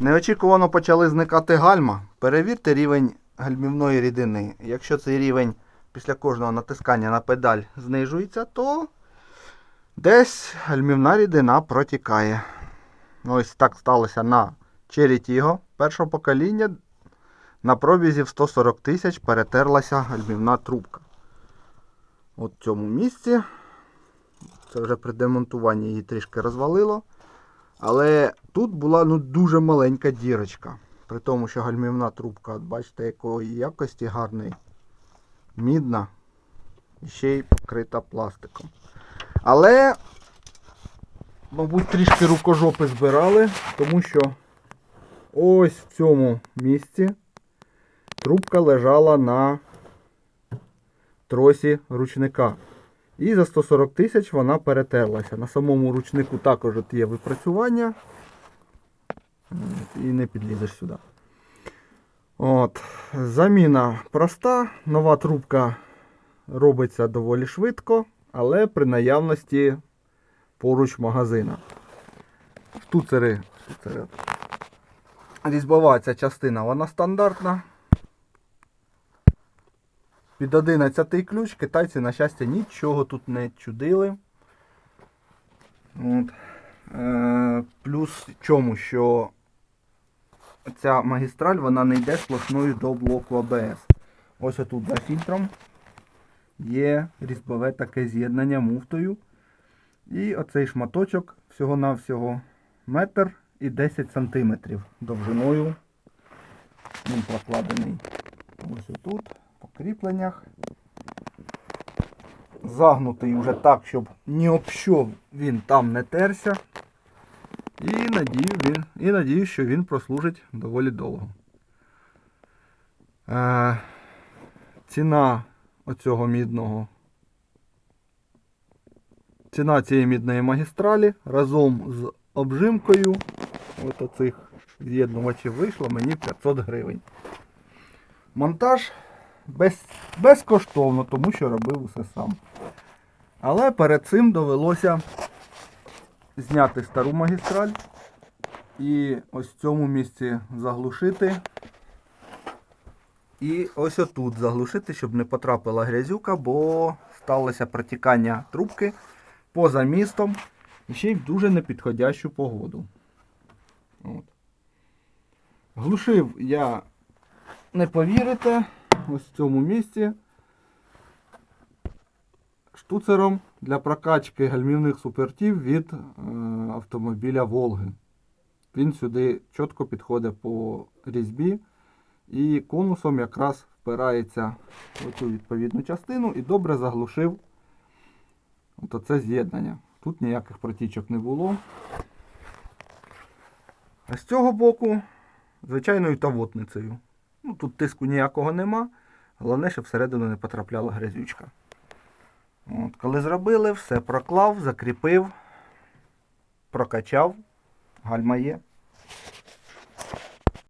Неочікувано почали зникати гальма. Перевірте рівень гальмівної рідини. Якщо цей рівень після кожного натискання на педаль знижується, то десь гальмівна рідина протікає. Ось так сталося на Cherry першого покоління. На пробізі в 140 тисяч перетерлася гальмівна трубка. От в цьому місці. Це вже при демонтуванні її трішки розвалило. Але тут була ну, дуже маленька дірочка. При тому, що гальмівна трубка, бачите, якої якості гарної. Мідна. Ще й покрита пластиком. Але, мабуть, трішки рукожопи збирали, тому що ось в цьому місці трубка лежала на тросі ручника. І за 140 тисяч вона перетерлася. На самому ручнику також от є випрацювання. І не підлізеш сюди. От. Заміна проста. Нова трубка робиться доволі швидко, але при наявності поруч магазина. Штуцери. штуцери. Різьбова ця частина, вона стандартна. Під 11 ключ китайці, на щастя, нічого тут не чудили. От. Е, плюс чому, що ця магістраль вона не йде сплошною до блоку АБС. Ось отут за фільтром є різьбове таке з'єднання муфтою. І оцей шматочок всього-навсього метр і 10 сантиметрів довжиною. Він прокладений ось отут, кріпленнях. Загнутий вже так, щоб ні об що він там не терся. І надію, він, і надію, що він прослужить доволі довго. Е, ціна оцього мідного. Ціна цієї мідної магістралі разом з обжимкою от оцих з'єднувачів вийшло мені 500 гривень. Монтаж без, безкоштовно, тому що робив усе сам. Але перед цим довелося зняти стару магістраль і ось в цьому місці заглушити. І ось отут заглушити, щоб не потрапила грязюка, бо сталося протікання трубки поза містом і ще й в дуже непідходящу погоду. От. Глушив я, не повірите, ось в цьому місці штуцером для прокачки гальмівних супертів від е, автомобіля Волги. Він сюди чітко підходить по різьбі і конусом якраз впирається в цю відповідну частину і добре заглушив оце з'єднання. Тут ніяких протічок не було. А з цього боку звичайною тавотницею. Ну, тут тиску ніякого нема. Головне, щоб всередину не потрапляла грязючка. От, коли зробили, все проклав, закріпив, прокачав, гальма є.